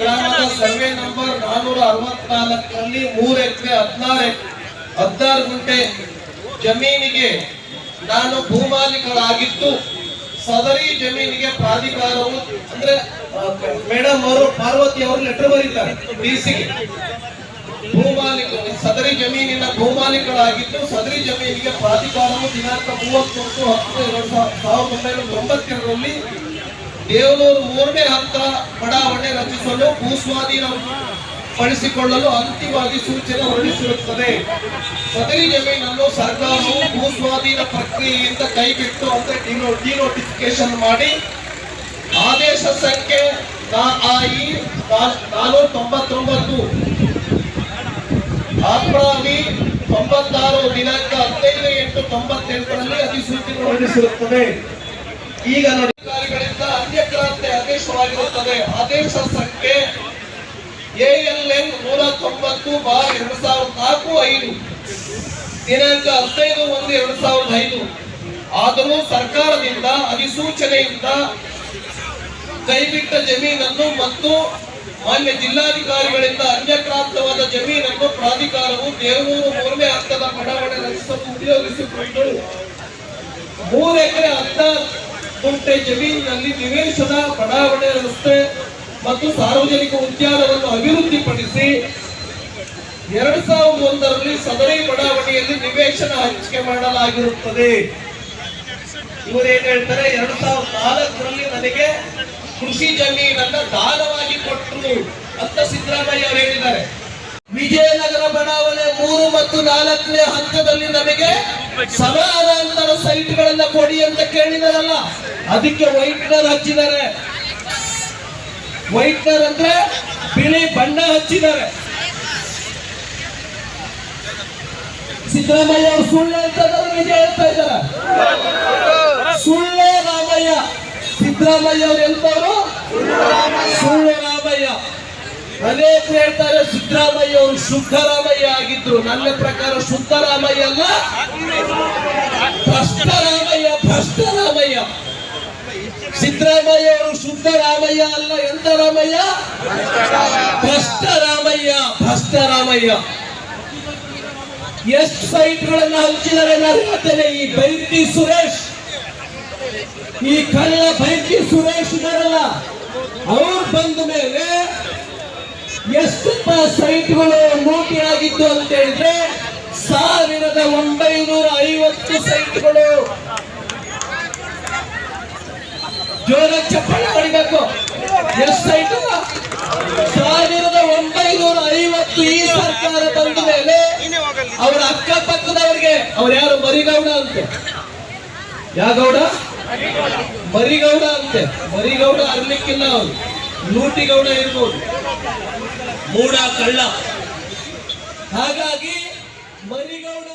ಗ್ರಾಮದ survey number ನಾನೂರ ಅರವತ್ನಾಲ್ಕರಲ್ಲಿ ಮೂರು ಎಕರೆ, ಹದಿನಾರು ಹದಿನಾರು ಗುಂಟೆ ಜಮೀನಿಗೆ ನಾನು ಭೂಮಾಲೀಕರಾಗಿದ್ದು, ಸದರಿ ಜಮೀನಿಗೆ ಪ್ರಾಧಿಕಾರವು, ಅಂದ್ರೆ ಮೇಡಮ್ ಅವರು, ಪಾರ್ವತಿ ಅವರು ಲೆಟರ್ ಬರೀತಾರೆ ಡಿ ಸಿಗೆ ಭೂಮಾಲೀಕ ಸದರಿ ಜಮೀನಿನ ಭೂಮಾಲೀಕರಾಗಿದ್ದು, ಸದರಿ ಜಮೀನಿಗೆ ಪ್ರಾಧಿಕಾರವು ದಿನಾಂಕ ಮೂವತ್ತೊಂದು, ಹತ್ತು, ಎರಡು ಸಾವಿರದ ಒಂಬೈನೂರ ತೊಂಬತ್ತೆರಡರಲ್ಲಿ ದೇವನೂರು ಮೂರನೇ ಹಂತ ಬಡಾವಣೆ ರಚಿಸಲು ಭೂಸ್ವಾಧೀನ ಪಡಿಸಿಕೊಳ್ಳಲು ಅಂತಿಮವಾಗಿ ಸೂಚನೆ ಹೊರಡಿಸಿರುತ್ತದೆ. ಸದರಿ ಜಮೀನನ್ನು ಸರ್ಕಾರವು ಭೂಸ್ವಾಧೀನ ಪ್ರಕ್ರಿಯೆಯಿಂದ ಕೈಬಿಟ್ಟು ಡಿನೋ ಡಿನೋಟಿಫಿಕೇಶನ್ ಮಾಡಿ, ಆದೇಶ ಸಂಖ್ಯೆ ತೊಂಬತ್ತೊಂಬತ್ತು ಅಪ್ರಾವಿ ತೊಂಬತ್ತಾರು ದಿನಾಂಕ ಹದಿನೈದು ಎಂಟು ತೊಂಬತ್ತೆಂಟರಲ್ಲಿ ಅಧಿಸೂಚನೆ ಹೊರಡಿಸಿರುತ್ತದೆ. ಈಗ ನೋಡಿ. ಆದೇಶ ಸಂಖ್ಯೆ ಎಎಲ್ಎನ್ ನೂರ ತೊಂಬತ್ತು ಬಾರ್ ಎರಡ್ ಸಾವಿರದ ನಾಲ್ಕು ಐದು. ದಿನಾಂಕ ಹದಿನೈದು ಒಂದು ಎರಡ್ ಸಾವಿರದ ಐದು. ಆದರೂ ಸರ್ಕಾರದಿಂದ ಅಧಿಸೂಚನೆಯಿಂದ ಕೈಬಿಟ್ಟ ಜಮೀನನ್ನು ಮತ್ತು ಮಾನ್ಯ ಜಿಲ್ಲಾಧಿಕಾರಿಗಳಿಂದ ಅನ್ಯಪ್ರಾಪ್ತವಾದ ಜಮೀನನ್ನು ಪ್ರಾಧಿಕಾರವು ದೇವೂರು ಮೂರನೇ ಹಂತದ ಬಡಾವಣೆ ರಚಿಸಲು ಉಪಯೋಗಿಸಿಕೊಂಡು ಮೂರು ಎಕರೆ ಹದಿನಾರು ಗುಂಟೆ ಜಮೀನಿನಲ್ಲಿ ನಿವೇಶನ, ಬಡಾವಣೆ ರಸ್ತೆ ಮತ್ತು ಸಾರ್ವಜನಿಕ ಉದ್ಯಾನವನ್ನು ಅಭಿವೃದ್ಧಿಪಡಿಸಿ ಎರಡ್ ಸಾವಿರದ ಒಂದರಲ್ಲಿ ಸದರಿ ಬಡಾವಣೆಯಲ್ಲಿ ನಿವೇಶನ ಹಂಚಿಕೆ ಮಾಡಲಾಗಿರುತ್ತದೆ. ಇವರು ಏನ್ ಹೇಳ್ತಾರೆ? ಎರಡ್ ಸಾವಿರದ ನಾಲ್ಕರಲ್ಲಿ ನನಗೆ ಕೃಷಿ ಜಮೀನನ್ನ ದಾನವಾಗಿ ಕೊಟ್ಟರು ಅಂತ ಸಿದ್ದರಾಮಯ್ಯ ಅವರು ಹೇಳಿದ್ದಾರೆ. ವಿಜಯನಗರ ಬಡಾವಣೆ ಮೂರು ಮತ್ತು ನಾಲ್ಕನೇ ಹಂತದಲ್ಲಿ ನಮಗೆ ಸಮಾನಾಂತರ ಸೈಟ್ಗಳನ್ನ ಕೊಡಿ ಅಂತ ಕೇಳಿದಾರಲ್ಲ. ಅದಕ್ಕೆ ವೈಟ್ನರ್ ಹಚ್ಚಿದ್ದಾರೆ. ವೈಟ್ನರ್ ಅಂದ್ರೆ ಬಿಳಿ ಬಣ್ಣ ಹಚ್ಚಿದ್ದಾರೆ. ಸಿದ್ದರಾಮಯ್ಯ ಅವರು ಸುಳ್ಳು ಅಂತ ನಿಜ ಹೇಳ್ತಾ ಇದ್ದಾರೆ. ಸುಳ್ಳು ರಾಮಯ್ಯ. ಸಿದ್ದರಾಮಯ್ಯ ಅವರು ಎಂತವರು? ಸುಳ್ಳು ರಾಮಯ್ಯ. ಅನೇಕ ಹೇಳ್ತಾರೆ ಸಿದ್ದರಾಮಯ್ಯ ಅವರು ಶುದ್ಧರಾಮಯ್ಯ ಆಗಿದ್ರು. ನನ್ನ ಪ್ರಕಾರ ಶುದ್ಧರಾಮಯ್ಯ ಅಲ್ಲ. ಭ್ರಷ್ಟ ರಾಮಯ್ಯ ಭ್ರಷ್ಟ ರಾಮಯ್ಯ. ಸಿದ್ದರಾಮಯ್ಯ ಅವರು ಶುದ್ಧ ರಾಮಯ್ಯ ಅಲ್ಲ ಎಂತ ರಾಮಯ್ಯ ಭ್ರಷ್ಟ ರಾಮಯ್ಯ ಭ್ರಷ್ಟ ರಾಮಯ್ಯ ಎಷ್ಟು ಸೈಟ್ಗಳನ್ನ ಹಂಚಿದ್ದಾರೆ ನಾನು ಹೇಳ್ತೇನೆ ಈ ಬೈರ್ತಿ ಸುರೇಶ್. ಈ ಕಳ್ಳ ಬೈರ್ತಿ ಸುರೇಶ್ ಇದಾರಲ್ಲ, ಅವ್ರು ಬಂದ ಮೇಲೆ ಎಷ್ಟು ಸೈಟ್ಗಳು ಮೂಟಿ ಆಗಿತ್ತು ಅಂತ ಹೇಳಿದ್ರೆ ಸಾವಿರದ ಒಂಬೈನೂರ ಐವತ್ತು ಸೈಟ್ಗಳು ಜೋರಾಗಿ ಚಪ್ಪಾಳೆ ಹೊಡಿಬೇಕು. ಎಷ್ಟಾಯ್ತು ಸಾವಿರದ ಒಂಬೈನೂರ ಐವತ್ತು ಈ ಸರ್ಕಾರ ಬಂದ ಮೇಲೆ ಅವರ ಅಕ್ಕಪಕ್ಕದವರಿಗೆ ಅವ್ರು ಯಾರು? ಮರಿಗೌಡ ಅಂತೆ. ಯಾಗೌಡ? ಮರಿಗೌಡ ಅಂತೆ. ಮರಿಗೌಡ ಅರ್ಲಿಕ್ಕಿಲ್ಲ ಅವರು. ಲೂಟಿಗೌಡ ಇರ್ಬೋದು. ಮೂಡ ಕಳ್ಳ. ಹಾಗಾಗಿ ಮರಿಗೌಡ